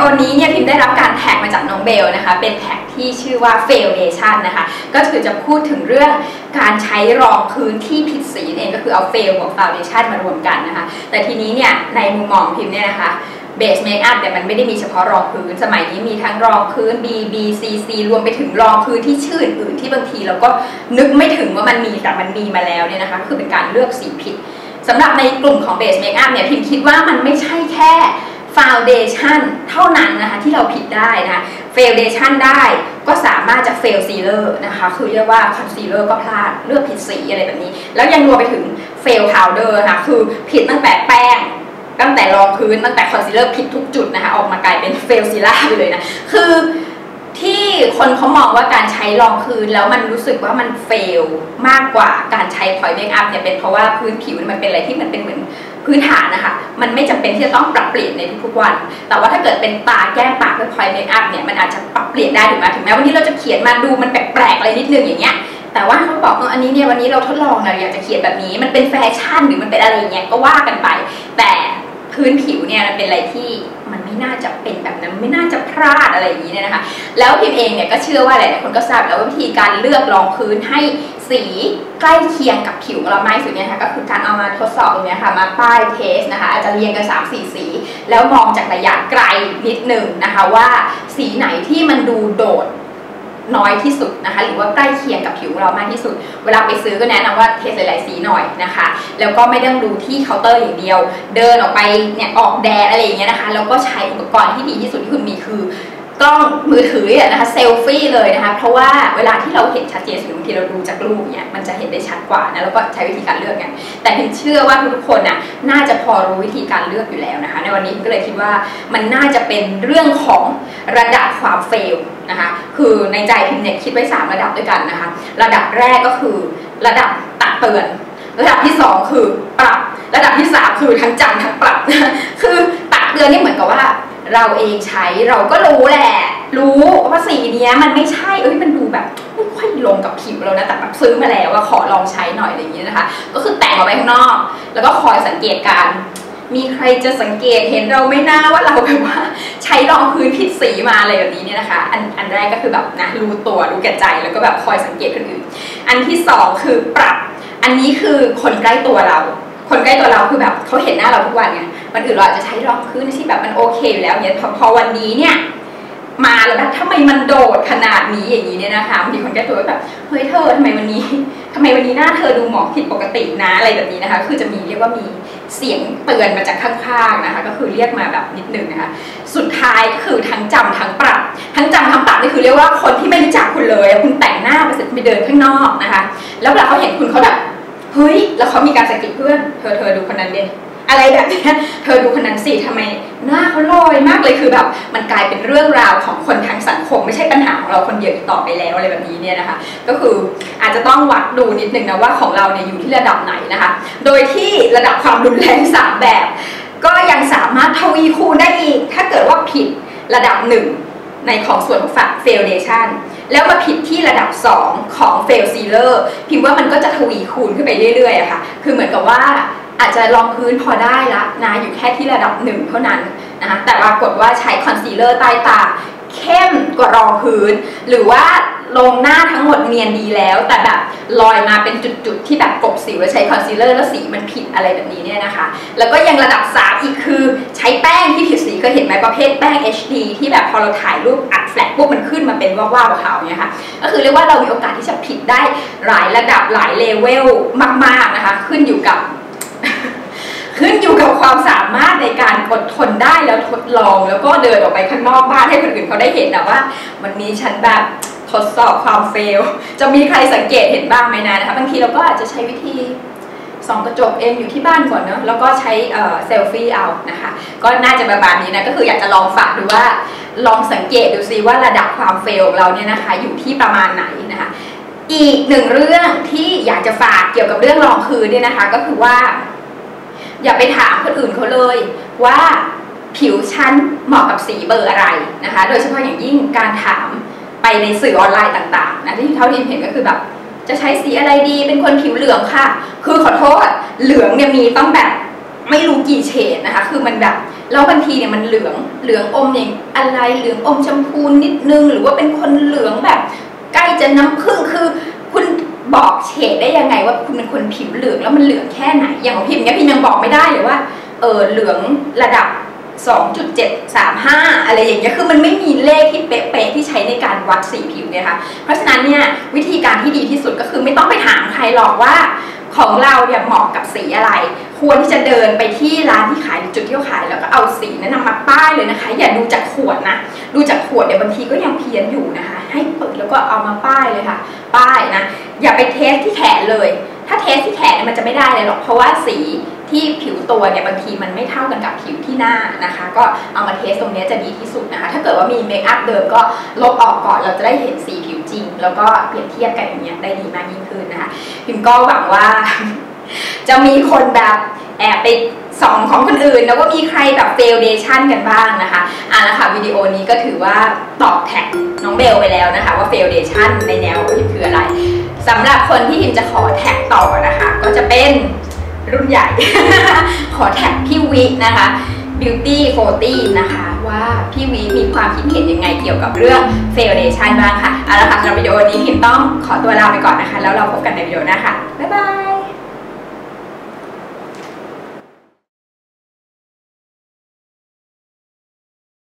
โอนี้เนี่ยพิมได้รับการแท็กมาจากน้องเบลนะคะ เป็นแท็กที่ชื่อว่า Foundation นะคะ ก็คือจะพูดถึงเรื่องการใช้รองพื้นที่ผิดสีเองก็คือเอา Fail กับ Foundation มารวมกันนะคะ แต่ทีนี้เนี่ยในมุมมองพิมเนี่ยนะคะเบสเมคอัพเนี่มันไม่ได้มีเฉพาะรองพื้น สมัยนี้มีทั้งรองพื้น B B C C รวมไปถึงรองพื้นที่ชื่ออื่นที่บางทีเราก็นึกไม่ถึงว่ามันมีแต่มันมีมาแล้วเนี่ยนะคะ คือเป็นการเลือกสีผิดสำหรับในกลุ่มของเบสเมคอัพเนี่ยพิมคิดว่ามันไม่ใช่แค่ ฟาวเดชันเท่านั้นนะคะที่เราผิดได้นะเฟลเดชันได้ก็สามารถจะเฟลซีเลอร์นะคะคือเรียกว่าคอนซีเลอร์ก็พลาดเลือกผิดสีอะไรแบบนี้ แล้วยังรวมไปถึงเฟลพาวเดอร์ค่ะคือผิดตั้งแต่แป้งตั้งแต่รองพื้นตั้งแต่คอนซีลเลอร์ผิดทุกจุดนะคะออกมากลายเป็นเฟลซิล่าไปเลยนะคือที่คนเขามองว่าการใช้รองพื้นแล้วมันรู้สึกว่ามันเฟลมากกว่าการใช้พอยเมคอัพเนี่ยเป็นเพราะว่าพื้นผิวมันเป็นอะไรที่มันเป็นเหมือน พื้นฐานนะคะ มันไม่จำเป็นที่จะต้องปรับเปลี่ยนในทุกๆวัน แต่ว่าถ้าเกิดเป็นตาแก้มปากด้วยพอยเมคอัพเนี่ย มันอาจจะปรับเปลี่ยนได้ถูกไหมถึงแม้วันนี้เราจะเขียนมาดูมันแปลกๆอะไรนิดนึงอย่างเงี้ย แต่ว่าเขาบอกว่าอันนี้เนี่ยวันนี้เราทดลองเราอยากจะเขียนแบบนี้ มันเป็นแฟชั่นหรือมันเป็นอะไรเงี้ยก็ว่ากันไป แต่พื้นผิวเนี่ยมันเป็นอะไรที่มันไม่น่าจะเป็นแบบนั้นไม่น่าจะพลาดอะไรอย่างนี้เนี่ยนะคะ แล้วพิมเองเนี่ยก็เชื่อว่าหลายๆคนก็ทราบแล้วว่าวิธีการเลือกรองพื้นให้ สีใกล้เคียงกับผิวของเรามากที่สุดเนี่ยค่ะก็คือการเอามาทดสอบตรงนี้ค่ะมาป้ายเทสนะคะ อาจจะเรียงกัน 3 4 สี แล้วมองจากระยะไกลนิดหนึ่งนะคะว่าสีไหนที่มันดูโดดน้อยที่สุดนะคะหรือว่าใกล้เคียงกับผิวเรามากที่สุด เวลาไปซื้อก็แนะนำว่าเทสหลายๆสีหน่อยนะคะ แล้วก็ไม่ต้องดูที่เคาน์เตอร์อย่างเดียว เดินออกไปเนี่ยออกแดดอะไรอย่างเงี้ยนะคะแล้วก็ใช้อุปกรณ์ที่ดีที่สุดที่คุณมีคือ กล้องมือถือเนี่ยนะคะเซลฟี่เลยนะคะเพราะว่าเวลาที่เราเห็นชัดเจนสุดบางทีเราดูจากรูปเนี่ยมันจะเห็นได้ชัดกว่านะแล้วก็ใช้วิธีการเลือกกันแต่พิมเชื่อว่าทุกคนน่ะน่าจะพอรู้วิธีการเลือกอยู่แล้วนะคะ ในวันนี้พิมก็เลยคิดว่ามันน่าจะเป็นเรื่องของระดับความเฟลนะคะคือในใจพิมเนี่ยคิดไว้ 3 ระดับด้วยกันนะคะระดับแรกก็คือระดับตักเตือน ระดับที่ 2 คือปรับ ระดับที่ 3 คือทั้งจำทั้งปรับ คือตักเตือนนี่เหมือนกับว่า เราเองใช้เราก็รู้แหละ รู้ว่าสีเนี้ยมันไม่ใช่เอ้ยมันดูแบบไม่ค่อยลงกับผิวเรานะแต่แบบซื้อมาแล้วว่าขอลองใช้หน่อยอะไรอย่างเงี้ยนะคะ ก็คือแต่งออกไปข้างนอก แล้วก็คอยสังเกตการมีใครจะสังเกตเห็นเราไม่น่าว่าเราแบบว่า ใช้รองพื้นผิดสีมาอะไรแบบนี้เนี่ยนะคะ อันอันแรกก็คือแบบนะรู้ตัวรู้แก่ใจแล้วก็แบบคอยสังเกตคนอื่น อันที่สองคือปรับ อันนี้คือคนใกล้ตัวเรา คนใกล้ตัวเราคือแบบเขาเห็นหน้าเราทุกวันไงวันอื่นเราอาจจะใช้รองพื้นที่แบบมันโอเคอยู่แล้วเนี่ยพอพอวันนี้เนี่ยมาแล้วแบบทำไมมันโดดขนาดนี้อย่างนี้เนี่ยนะคะบางทีคนใกล้ตัวก็แบบเฮ้ยเธอทำไมวันนี้ทำไมวันนี้หน้าเธอดูหมองผิดปกตินะอะไรแบบนี้นะคะ คือจะมีเรียกว่ามีเสียงเตือนมาจากข้างๆนะคะ ก็คือเรียกมาแบบนิดนึงนะคะ สุดท้ายคือทั้งจำทั้งปรับ ทั้งจำทั้งปรับนี่คือเรียกว่าคนที่ไม่รู้จักคุณเลย คุณแต่งหน้าไปเสร็จไปเดินข้างนอกนะคะ แล้วเวลาเขาเห็นคุณเขาแบบ เฮ้ย แล้วเขามีการสะกิดเพื่อน เธอเธอดูคนนั้นเด่อะไรแบบนี้เธอดูคนนั้นสิทำไมหน้าเขาลอยมากเลยคือแบบมันกลายเป็นเรื่องราวของคนทั้งสังคม ไม่ใช่ปัญหาของเราคนเดียวต่อไปแล้วอะไรแบบนี้เนี่ยนะคะ ก็คืออาจจะต้องวัดดูนิดนึงนะว่าของเราเนี่ยอยู่ที่ระดับไหนนะคะ โดยที่ระดับความรุนแรงสามแบบ ก็ยังสามารถทวีคูณได้อีก ถ้าเกิดว่าผิดระดับหนึ่งในของส่วนของฝัก foundation แล้วมาผิดที่ระดับ 2 ของ fail sealer พิมพ์ว่ามันก็จะทวีคูณขึ้นไปเรื่อยๆอะค่ะ คือเหมือนกับว่าอาจจะรองพื้นพอได้ละนะอยู่แค่ที่ระดับหนึ่งเท่านั้นนะคะแต่ปรากฏว่าใช้คอนซีลเลอร์ใต้ตาเข้มกว่ารองพื้น หรือว่า ลงหน้าทั้งหมดเนียนดีแล้ว แต่แบบลอยมาเป็นจุดๆที่แบบกบสิวแล้วใช้คอนซีลเลอร์แล้วสีมันผิดอะไรแบบนี้เนี่ยนะคะ แล้วก็ยังระดับ 3 อีกคือใช้แป้งที่ผิดสีเคยเห็นไหมประเภทแป้ง HD ที่แบบพอเราถ่ายรูปอัดแฟลชปุ๊บมันขึ้นมาเป็นว่าวๆขาวเนี่ยค่ะก็คือเรียกว่าเรามีโอกาสที่จะผิดได้หลายระดับหลายเลเวลมากๆนะคะขึ้นอยู่กับขึ้นอยู่กับความสามารถในการอดทนได้แล้วทดลองแล้วก็เดินออกไปข้างนอกบ้านให้คนอื่นเขาได้เห็นนะว่าวันนี้ฉันแบบ ทดสอบความเฟล จะมีใครสังเกตเห็นบ้างไหมนะนะคะบางทีเราก็อาจจะใช้วิธีส่องกระจกเองอยู่ที่บ้านก่อนเนอะแล้วก็ใช้เซลฟี่เอานะคะ ก็น่าจะประมาณนี้นะก็คืออยากจะลองฝากดูว่า ลองสังเกตดูซิว่าระดับความเฟลของเราเนี่ยนะคะ อยู่ที่ประมาณไหนนะคะ อีกหนึ่งเรื่องที่อยากจะฝากเกี่ยวกับเรื่องรองพื้นเนี่ยนะคะ ก็คือว่า อย่าไปถามคนอื่นเขาเลยว่าผิวชั้นเหมาะกับสีเบอร์อะไรนะคะ โดยเฉพาะอย่างยิ่งการถาม ไปในสื่อออนไลน์ต่างๆนะที่เท่าที่เห็นก็คือแบบ จะใช้สีอะไรดีเป็นคนผิวเหลืองค่ะ คือขอโทษเหลืองเนี่ยมีต้องแบบไม่รู้กี่เฉดนะคะ คือมันแบบแล้วบางทีเนี่ยมันเหลืองเหลืองอมอย่างอะไรเหลืองอมชมพูนิดนึง หรือว่าเป็นคนเหลืองแบบใกล้จะน้ำผึ้งคือ คุณบอกเฉดได้ยังไงว่าคุณเป็นคนผิวเหลืองแล้วมันเหลืองแค่ไหนอย่างของพิมพ์เนี่ยพิมยังบอกไม่ได้เลยว่าเออเหลืองระดับ 2.735 อะไรอย่างเงี้ยคือมันไม่มีเลขที่เป๊ะๆที่ใช้ในการวัดสีผิวเนี่ยค่ะ เพราะฉะนั้นเนี่ยวิธีการที่ดีที่สุดก็คือไม่ต้องไปถามใครหรอกว่าของเราเนี่ยเหมาะกับสีอะไร ควรที่จะเดินไปที่ร้านที่ขายหรือจุดที่เขาขาย แล้วก็เอาสีนั้นนำมาป้ายเลยนะคะ อย่าดูจากขวดนะ ดูจากขวดเดี๋ยวบางทีก็ยังเพี้ยนอยู่นะคะ ให้เปิดแล้วก็เอามาป้ายเลยค่ะ ป้ายนะ อย่าไปเทสที่แขนเลย ถ้าเทสที่แขนมันจะไม่ได้เลยหรอก เพราะว่าสี ที่ผิวตัวเนี่ยบางทีมันไม่เท่ากันกับผิวที่หน้านะคะ ก็เอามาเทสตรงนี้จะดีที่สุดนะคะ ถ้าเกิดว่ามีเมคอัพเดิมก็ลบออกก่อนเราจะได้เห็นสีผิวจริง แล้วก็เปรียบเทียบกันอย่างเงี้ยได้ดีมากยิ่งขึ้นนะคะพิมก็หวังว่า จะมีคนแบบแอบไปสองของคนอื่น แล้วก็มีใครแบบเฟลเดชันกันบ้างนะคะอะล้วค่ะวิดีโอนี้ก็ถือว่าตอบแท็กน้องเบลไปแล้วนะคะ ว่าเฟลเดชันในแนวพิมคืออะไรสำหรับคนที่พิมจะขอแท็กต่อนะคะ ก็จะเป็น รุ่นใหญ่ ขอแท็กพี่วินะคะ Beauty 40 นะคะ ว่าพี่วิมีความคิดเห็นยังไงเกี่ยวกับเรื่องเฟลเดชันบ้างค่ะเอาละค่ะสำหรับวิดีโอนี้พิมต้องขอตัวลาไปก่อนนะคะ แล้วเราพบกันในวิดีโอหน้าค่ะ บ๊ายบาย